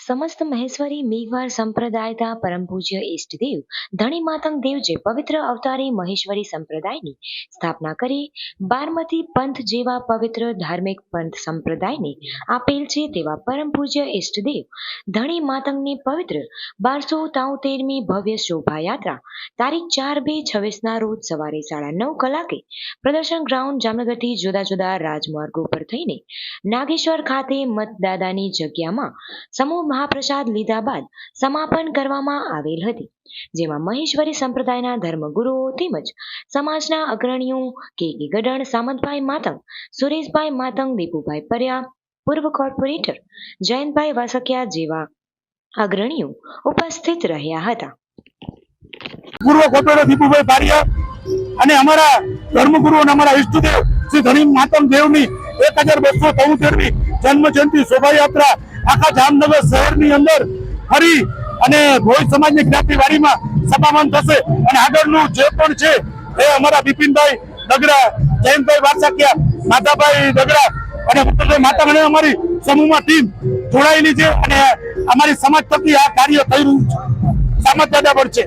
સમસ્ત મહેશ્વરી, મેઘવાર, સંપ્રદાયતા, પરમ પૂજ્ય ઈષ્ટદેવ ધણી માતંગ દેવજે પવિત્ર અવતારી મહેશ્વરી સંપ્રદાયની સ્થાપના કરી, બારમતી પંથ જેવા પવિત્ર ધાર્મિક પંથ સંપ્રદાયને આપેલ છે તેવા પરમ પૂજ્ય ઈષ્ટદેવ ધણી માતંગની પવિત્ર બારસો તાઉતેરમી ભવ્ય શોભાયાત્રા, તારીખ ચાર બે છવ્વીસના રોજ સવારે સાડા નવ કલાકે પ્રદર્શન ગ્રાઉન્ડ જામનગરથી જુદા જુદા રાજમાર્ગો પર થઈને નાગેશ્વર ખાતે મતદાદાની જગ્યામાં સમૂહ મહાપ્રસાદ લીધા બાદ સમાપન કરવામાં આવેલ હતી. જેમાં મહેશ્વરી સંપ્રદાયના ધર્મગુરુઓ તેમજ સમાજના અગ્રણીઓ કે ગઢણ, સામંતભાઈ માતંગ, સુરેશભાઈ માતંગ દીપુભાઈ પર્યા, પૂર્વ કોર્પોરેટર જયંતભાઈ વાસકિયા જેવા અગ્રણીઓ ઉપસ્થિત રહ્યા હતા. પૂર્વ કોર્પોરેટર દીપુભાઈ પારિયા અને અમારા ધર્મગુરુ અને અમારા ઈષ્ટદેવ શ્રી ધણી માતમ દેવની એક હજાર બસો ચૌતેરમી જન્મ જયંતિ શોભાયાત્રા આખા જામનગર શહેરની અંદર ફરી અને ભોઈ સમાજની જ્ઞાતિ વાડીમાં સમાપન થશે. અને આગળનું જે પણ છે એ અમારા બિપિનભાઈ દગડા, જયંતભાઈ વારસાકિયા, માધાભાઈ દગડા અને મુક્તભાઈ માતા અને અમારી સમૂહમાં ટીમ જોડાયેલી છે અને અમારી સમાજ તરફથી આ કાર્ય થઈ રહ્યું છે. સમાજ દાદા પણ છે.